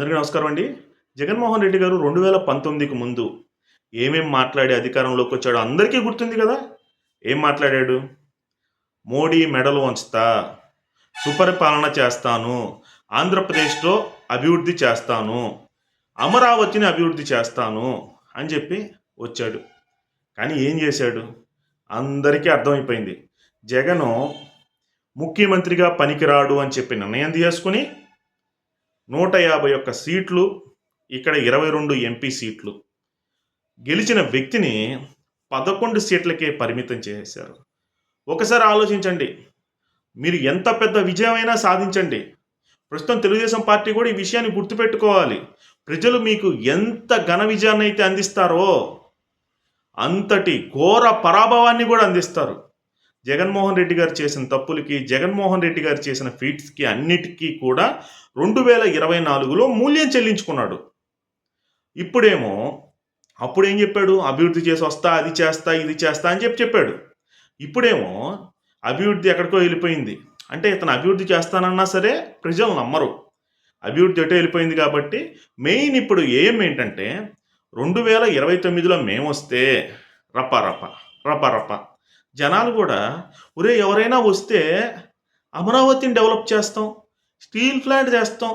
అందరికీ నమస్కారం అండి. జగన్మోహన్ రెడ్డి గారు రెండు వేల పంతొమ్మిదికి ముందు ఏమేం మాట్లాడి అధికారంలోకి వచ్చాడో అందరికీ గుర్తుంది కదా? ఏం మాట్లాడాడు? మోడీ మెడలు వంచుతా సుపరిపాలన చేస్తాను ఆంధ్రప్రదేశ్లో అభివృద్ధి చేస్తాను అమరావతిని అభివృద్ధి చేస్తాను అని చెప్పి వచ్చాడు. కానీ ఏం చేశాడు? అందరికీ అర్థమైపోయింది. జగను ముఖ్యమంత్రిగా పనికిరాడు అని చెప్పి నిర్ణయం తీసుకుని నూట యాభై ఒక్క సీట్లు ఇక్కడ ఇరవై రెండు ఎంపీ సీట్లు. గెలిచిన వ్యక్తిని పదకొండు సీట్లకే పరిమితం చేశారు. ఒకసారి ఆలోచించండి. మీరు ఎంత పెద్ద విజయమైనా సాధించండి. ప్రస్తుతం తెలుగుదేశం పార్టీ కూడా ఈ విషయాన్ని గుర్తుపెట్టుకోవాలి. ప్రజలు మీకు ఎంత ఘన విజయాన్ని అయితే అందిస్తారో అంతటి ఘోర పరాభవాన్ని కూడా అందిస్తారు. జగన్మోహన్ రెడ్డి గారు చేసిన తప్పులకి జగన్మోహన్ రెడ్డి గారు చేసిన ఫీట్స్కి అన్నిటికీ కూడా రెండు వేల ఇరవై నాలుగులో మూల్యం చెల్లించుకున్నాడు. ఇప్పుడేమో అప్పుడు ఏం చెప్పాడు? అభివృద్ధి చేసి వస్తా అది చేస్తా ఇది చేస్తా అని చెప్పి చెప్పాడు. ఇప్పుడేమో అభివృద్ధి ఎక్కడికో వెళ్ళిపోయింది. అంటే ఇతను అభివృద్ధి చేస్తానన్నా సరే ప్రజలు నమ్మరు. అభివృద్ధి ఎటో వెళ్ళిపోయింది కాబట్టి మెయిన్ ఇప్పుడు ఏం ఏంటంటే రెండు వేల ఇరవై తొమ్మిదిలో మేము వస్తే రప్ప రప్ప రప్ప రప్ప జనాలు కూడా ఒరే ఎవరైనా వస్తే అమరావతిని డెవలప్ చేస్తాం స్టీల్ ప్లాంట్ చేస్తాం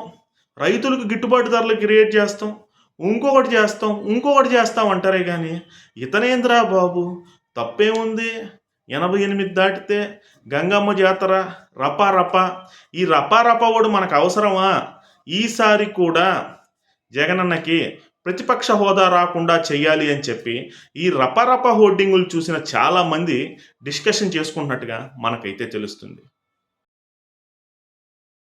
రైతులకు గిట్టుబాటు ధరలు క్రియేట్ చేస్తాం ఇంకొకటి చేస్తాం ఇంకొకటి చేస్తాం అంటారే కానీ ఇతనేంద్రా బాబు? తప్పేముంది? ఎనభై ఎనిమిది దాటితే గంగమ్మ జాతర రపా రప. ఈ రపా రప వాడు మనకు అవసరమా? ఈసారి కూడా జగనన్నకి ప్రతిపక్ష హోదా రాకుండా చేయాలి అని చెప్పి ఈ రపరప హోర్డింగులు చూసిన చాలామంది డిస్కషన్ చేసుకుంటున్నట్టుగా మనకైతే తెలుస్తుంది.